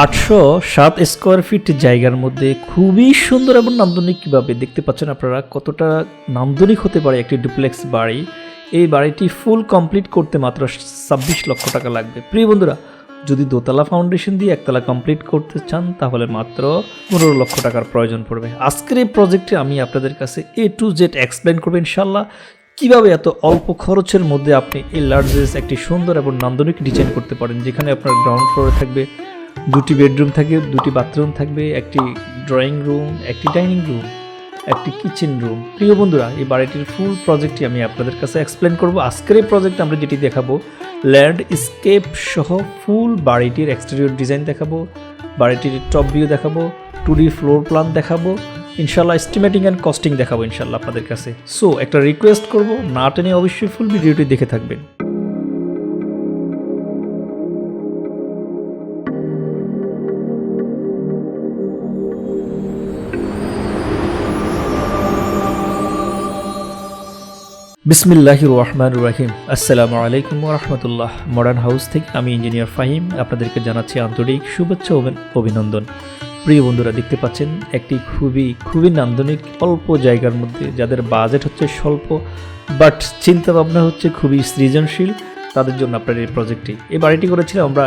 আটশো সাত square feet জায়গার মধ্যে খুবই সুন্দর এবং নান্দনিক কীভাবে দেখতে পাচ্ছেন আপনারা, কতটা নান্দনিক হতে পারে একটি ডুপ্লেক্স বাড়ি। এই বাড়িটি ফুল কমপ্লিট করতে মাত্র ছাব্বিশ লক্ষ টাকা লাগবে। প্রিয় বন্ধুরা, যদি দোতলা ফাউন্ডেশন দিয়ে একতলা কমপ্লিট করতে চান, তাহলে মাত্র পনেরো লক্ষ টাকার প্রয়োজন পড়বে। আজকের এই প্রজেক্টে আমি আপনাদের কাছে এ টু জেড এক্সপ্লেন করব ইনশাল্লাহ কীভাবে এত অল্প খরচের মধ্যে আপনি এই লার্জেস একটি সুন্দর এবং নান্দনিক ডিজাইন করতে পারেন, যেখানে আপনার গ্রাউন্ড ফ্লোরে থাকবে দুটি বেডরুম থাকবে দুটি বাথরুম থাকবে, একটি ড্রয়িং রুম, একটি ডাইনিং রুম, একটি কিচেন রুম। প্রিয় বন্ধুরা, এই বাড়িটির ফুল প্রজেক্টটি আমি আপনাদের কাছে এক্সপ্লেন করব। আজকের এই প্রজেক্ট আমরা যেটি দেখাবো ল্যান্ড স্কেপ সহ ফুল বাড়িটির এক্সটেরিয়র ডিজাইন দেখাবো, বাড়িটির টপ ভিউ দেখাবো টু ডি ফ্লোর প্ল্যান দেখাবো ইনশাল্লাহ এস্টিমেটিং অ্যান্ড কস্টিং দেখাবো ইনশাল্লাহ আপনাদের কাছে। সো একটা রিকোয়েস্ট করব, না টেনে অবশ্যই ফুল ভিডিওটি দেখে থাকবেন। বিসমিল্লাহির রহমান রাহিম। আসসালামু আলাইকুম রহমতুল্লাহ। মডার্ন হাউস থেকে আমি ইঞ্জিনিয়ার ফাহিম আপনাদেরকে জানাচ্ছি আন্তরিক শুভেচ্ছা অভিনন্দন। প্রিয় বন্ধুরা, দেখতে পাচ্ছেন, একটি খুবই খুবই নান্দনিক অল্প জায়গার মধ্যে, যাদের বাজেট হচ্ছে স্বল্প বাট চিন্তা ভাবনা হচ্ছে খুবই সৃজনশীল, তাদের জন্য আপনার এই প্রজেক্টটি এই বাড়িটি করেছিলাম আমরা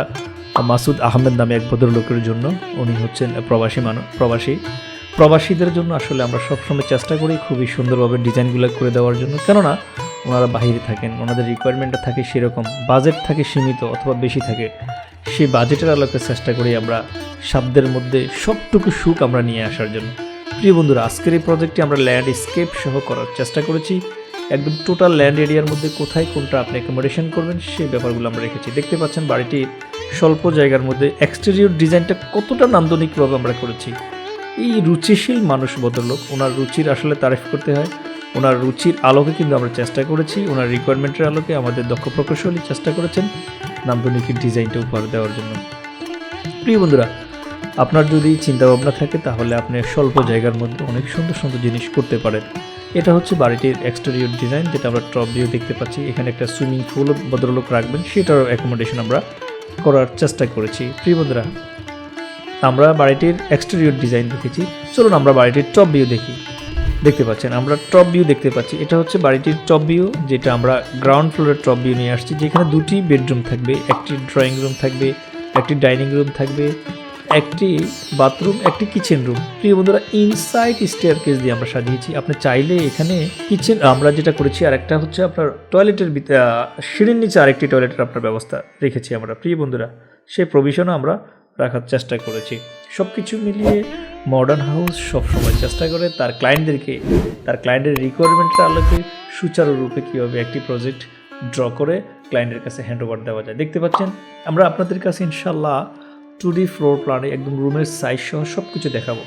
মাসুদ আহমেদ নামে এক ভদ্রলোকের জন্য। উনি হচ্ছেন প্রবাসী মানুষ প্রবাসী। প্রবাসীদের জন্য আসলে আমরা সবসময় চেষ্টা করি খুবই সুন্দরভাবে ডিজাইনগুলো করে দেওয়ার জন্য। কেননা, ওনারা বাইরে থাকেন, ওনাদের রিকোয়ারমেন্টটা থাকে সেরকম বাজেট থাকে সীমিত অথবা বেশি থাকে। সেই বাজেটের আলোকে চেষ্টা করি আমরা শব্দের মধ্যে সবটুকু সুখ আমরা নিয়ে আসার জন্য। প্রিয় বন্ধুরা, আজকের এই প্রজেক্টটি আমরা ল্যান্ড স্কেপ সহ করার চেষ্টা করেছি। একদম টোটাল ল্যান্ড এরিয়ার মধ্যে কোথায় কোনটা আপনি অ্যাকোমোডেশন করবেন সেই ব্যাপারগুলো আমরা রেখেছি। দেখতে পাচ্ছেন বাড়িটি স্বল্প জায়গার মধ্যে এক্সটেরিয়র ডিজাইনটা কতটা নান্দনিকভাবে আমরা করেছি। এই রুচিশীল মানুষ ভদ্রলোক, ওনার রুচির আসলে তারিফ করতে হয়। ওনার রুচির আলোকে কিন্তু আমরা চেষ্টা করেছি, ওনার রিকোয়ারমেন্টের আলোকে আমাদের দক্ষ প্রকৌশলী চেষ্টা করেছেন নান্দনিকের ডিজাইনটা উপহার দেওয়ার জন্য। প্রিয় বন্ধুরা, আপনার যদি চিন্তাভাবনা থাকে, তাহলে আপনি স্বল্প জায়গার মধ্যে অনেক সুন্দর সুন্দর জিনিস করতে পারেন। এটা হচ্ছে বাড়িটির এক্সটেরিয়র ডিজাইন যেটা আমরা টপ ভিউ দেখতে পাচ্ছি। এখানে একটা সুইমিং পুল ভদ্রলোক রাখবেন, সেটারও অ্যাকোমোডেশন আমরা করার চেষ্টা করেছি। প্রিয় বন্ধুরা আমরা বাড়িটির এক্সটেরিয়র ডিজাইন দেখেছি। চলুন আমরা বাড়িটির টপ ভিউ দেখি। দেখতে পাচ্ছেন, আমরা টপ ভিউ দেখতে পাচ্ছি। এটা হচ্ছে বাড়িটির টপ ভিউ যেটা আমরা গ্রাউন্ড ফ্লোরের টপ ভিউ নিয়ে আসছি, যেখানে দুটি বেডরুম থাকবে, একটি ড্রয়িং রুম থাকবে, একটি ডাইনিং রুম থাকবে, একটি বাথরুম একটি কিচেন রুম প্রিয় বন্ধুরা ইনসাইড স্টেয়ার কেস দিয়ে আমরা সাজিয়েছি। আপনি চাইলে এখানে কিচেন আমরা যেটা করেছি আর একটা হচ্ছে আপনার টয়লেটের সিঁড়ির নিচে আরেকটি টয়লেটের আপনার ব্যবস্থা রেখেছি আমরা। প্রিয় বন্ধুরা, সেই প্রভিশনও আমরা রাখার চেষ্টা করেছি। সব কিছু মিলিয়ে মডার্ন হাউস সবসময় চেষ্টা করে তার ক্লায়েন্টদেরকে তার ক্লায়েন্টের রিকোয়ারমেন্টের আলোকে সুচারুরূপে কীভাবে একটি প্রজেক্ট ড্র করে ক্লায়েন্টের কাছে হ্যান্ড ওভার দেওয়া যায়। দেখতে পাচ্ছেন, আমরা আপনাদের কাছে ইনশাল্লাহ টু ডি ফ্লোর প্ল্যানে একদম রুমের সাইজ সহ সব কিছু দেখাবো।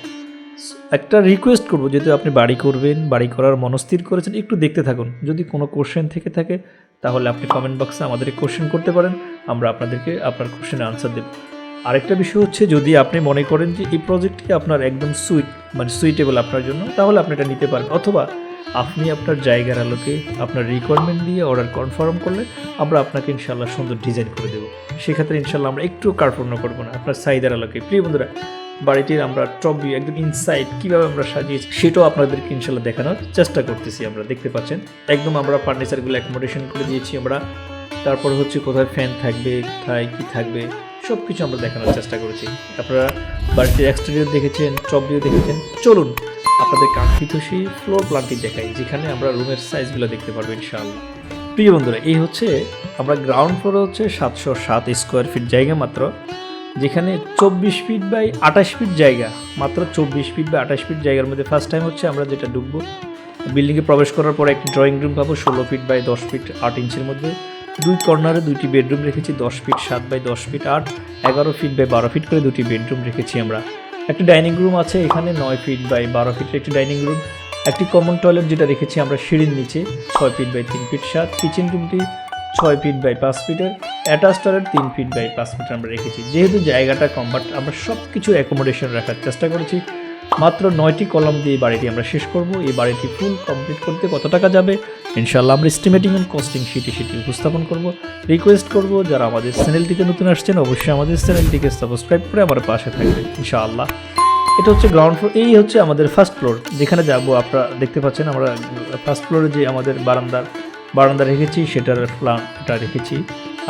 একটা রিকোয়েস্ট করব, যেহেতু আপনি বাড়ি করবেন, বাড়ি করার মনস্থির করেছেন, একটু দেখতে থাকুন। যদি কোনো কোশ্চেন থেকে থাকে, তাহলে আপনি কমেন্ট বক্সে আমাদেরকে কোশ্চেন করতে পারেন, আমরা আপনাদেরকে, আপনার কোশ্চেনে আনসার দেব। আরেকটা বিষয় হচ্ছে যদি আপনি মনে করেন যে এই প্রজেক্টটি আপনার একদম সুইট মানে সুইটেবল আপনার জন্য, তাহলে আপনি এটা নিতে পারেন অথবা আপনি আপনার জায়গার আলোকে আপনার রিকোয়ারমেন্ট দিয়ে অর্ডার কনফার্ম করলে আমরা আপনাকে ইনশাল্লাহ সুন্দর ডিজাইন করে দেবো। সেক্ষেত্রে ইনশাল্লাহ আমরা একটু কার্পণ্য করব না, আপনার সাইদার আলোকে। প্রিয় বন্ধুরা, বাড়িটির আমরা টপ ভিউ একদম ইনসাইড কীভাবে আমরা সাজিয়েছি সেটাও আপনাদেরকে ইনশাল্লাহ দেখানোর চেষ্টা করতেছি আমরা, দেখতে পাচ্ছেন? একদম আমরা ফার্নিচারগুলো অ্যাকোমোডেশন করে দিয়েছি আমরা। তারপর হচ্ছে কোথায় ফ্যান থাকবে, কোথায় কী থাকবে সব কিছু আমরা দেখানোর চেষ্টা করেছি। আপনারা বাড়িটির এক্সটেরিয়র দেখেছেন টপ ভিউ দেখেছেন। চলুন আপনাদের কাঙ্ক্ষিত সেই ফ্লোর প্ল্যানটি দেখাই, যেখানে আমরা রুমের সাইজগুলো দেখতে পারব ইনশাআল্লাহ। প্রিয় বন্ধুরা, এই হচ্ছে আমরা গ্রাউন্ড ফ্লোরে হচ্ছে সাতশো সাত স্কোয়ার ফিট জায়গা মাত্র, যেখানে চব্বিশ ফিট বাই আঠাশ ফিট জায়গা, মাত্র চব্বিশ ফিট বা আঠাশ ফিট জায়গার মধ্যে ফার্স্ট টাইম হচ্ছে আমরা যেটা ঢুকবো। বিল্ডিংয়ে প্রবেশ করার পরে একটি ড্রয়িং রুম পাবো, ষোলো ফিট বাই দশ ফিট আট ইঞ্চের মধ্যে। দুই কর্নারে দুইটি বেডরুম রেখেছি, দশ ফিট সাত বাই দশ ফিট আট, এগারো ফিট বাই বারো ফিট করে দুটি বেডরুম রেখেছি আমরা। একটি ডাইনিং রুম আছে এখানে, নয় ফিট বাই বারো ফিটের একটি ডাইনিং রুম। একটি কমন টয়লেট যেটা রেখেছি আমরা সিঁড়ির নিচে, ছয় ফিট বাই তিন ফিট সাত। কিচেন রুমটি ছয় ফিট বাই পাঁচ ফিটের। অ্যাটাচ টয়লেট তিন ফিট বাই পাঁচ ফিট আমরা রেখেছি। যেহেতু জায়গাটা কম বাট আমরা সব কিছু অ্যাকোমোডেশন রাখার চেষ্টা করেছি। মাত্র নয়টি কলাম দিয়ে এই বাড়িটি আমরা শেষ করব। এই বাড়িটি ফুল কমপ্লিট করতে কত টাকা যাবে? ইনশাল্লাহ আমরা এস্টিমেটিং অ্যান্ড কস্টিং শিটে সেটি উপস্থাপন করব। রিকোয়েস্ট করব, যারা আমাদের চ্যানেলটিতে নতুন আসছেন, অবশ্যই আমাদের চ্যানেলটিকে সাবস্ক্রাইব করে আমার পাশে থাকবেন, ইনশাআল্লাহ। এটা হচ্ছে গ্রাউন্ড ফ্লোর এই হচ্ছে আমাদের ফার্স্ট ফ্লোর যেখানে যাব আপনারা দেখতে পাচ্ছেন, আমরা ফার্স্ট ফ্লোরে যে আমাদের বারান্দার, বারান্দা রেখেছি, সেটার প্ল্যানটা রেখেছি।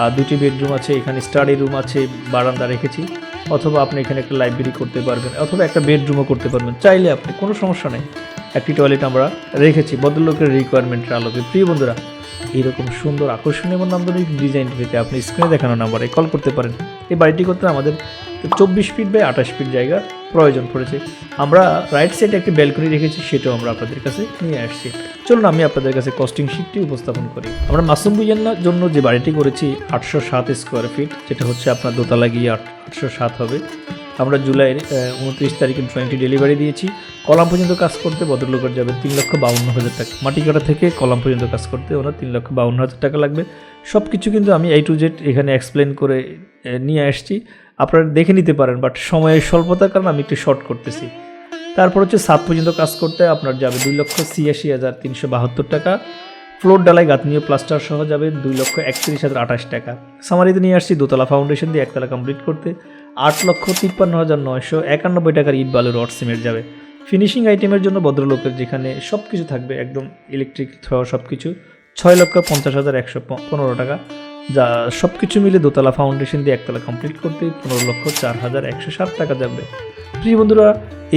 আর দুটি বেডরুম আছে, এখানে স্টাডি রুম আছে, বারান্দা রেখেছি। অথবা আপনি এখানে একটা লাইব্রেরি করতে পারবেন, অথবা একটা বেডরুমও করতে পারবেন। চাইলে আপনি, কোনো সমস্যা নেই। একটি টয়লেট আমরা রেখেছি, ভদ্রলোকের রিকোয়ারমেন্টের আলোকে। প্রিয় বন্ধুরা এইরকম সুন্দর আকর্ষণীয় এবং নান্দনিক ডিজাইন পেতে আপনি স্ক্রিনে দেখানো নাম্বারে কল করতে পারেন। এই বাড়িটি করতে আমাদের চব্বিশ ফিট বাই আঠাশ ফিট জায়গা প্রয়োজন পড়েছে। আমরা রাইট সাইডে একটি ব্যালকনি রেখেছি, সেটাও আমরা আপনাদের কাছে নিয়ে আসছি। চলুন, আমি আপনাদের কাছে কস্টিং শিটটি উপস্থাপন করি। আমরা মাসুম বুঝানোর জন্য যে বাড়িটি করেছি, আটশো সাত স্কোয়ার ফিট যেটা হচ্ছে আপনার দোতলা গিয়ে আট, আটশো সাত হবে। আমরা জুলাইয়ের উনত্রিশ তারিখে ড্রয়িংটি ডেলিভারি দিয়েছি। কলাম পর্যন্ত কাজ করতে ভদ্রলোকের যাবে তিন লক্ষ বাউন্ন হাজার টাকা। মাটি কাটা থেকে কলাম পর্যন্ত কাজ করতে ওনার তিন লক্ষ বাউন্ন হাজার টাকা লাগবে। সব কিছু কিন্তু আমি এই টু জেড এখানে এক্সপ্লেন করে নিয়ে আসছি। আপনারা দেখে নিতে পারেন বাট সময়ের স্বল্পতার কারণে আমি একটু শর্ট করতেছি। তারপর হচ্ছে সাত পর্যন্ত কাজ করতে আপনার যাবে দুই লক্ষ ছিয়াশি হাজার তিনশো বাহাত্তর টাকা। ফ্লোর ডালাই গাঁথনীয় প্লাস্টার সহ যাবে দুই লক্ষ একত্রিশ হাজার আঠাশ টাকা। সামারিতে নিয়ে আসছি, দোতলা ফাউন্ডেশন দিয়ে একতলা কমপ্লিট করতে। আট লক্ষ তিপ্পান্ন হাজার নয়শো একানব্বই টাকার ইট বালু রড সিমেন্ট যাবে। ফিনিশিং আইটেমের জন্য ভদ্রলোকের যেখানে সব কিছু থাকবে, একদম ইলেকট্রিক থ্র সব কিছু ছয় লক্ষ পঞ্চাশ হাজার একশো পনেরো টাকা। যা সব কিছু মিলে দোতলা ফাউন্ডেশন দিয়ে একতলা কমপ্লিট করতে পনেরো লক্ষ চার হাজার একশো ষাট টাকা যাবে। প্রিয় বন্ধুরা,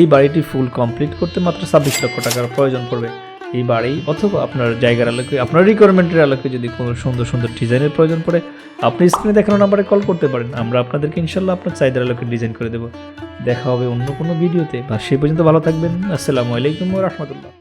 এই বাড়িটি ফুল কমপ্লিট করতে মাত্র ছাব্বিশ লক্ষ টাকার প্রয়োজন পড়বে। এই বাড়ি অথবা আপনার জায়গার আলোকে, আপনার রিকোয়ারমেন্টের আলোকে যদি কোনো সুন্দর সুন্দর ডিজাইনের প্রয়োজন পড়ে, আপনি স্ক্রিনে দেখানো নাম্বারে কল করতে পারেন। আমরা আপনাদেরকে ইনশাল্লাহ আপনার চাহিদার আলোকে ডিজাইন করে দেবো। দেখা হবে অন্য কোনো ভিডিওতে বা সেই পর্যন্ত ভালো থাকবেন। আসসালামু আলাইকুম রহমতুল্লাহ।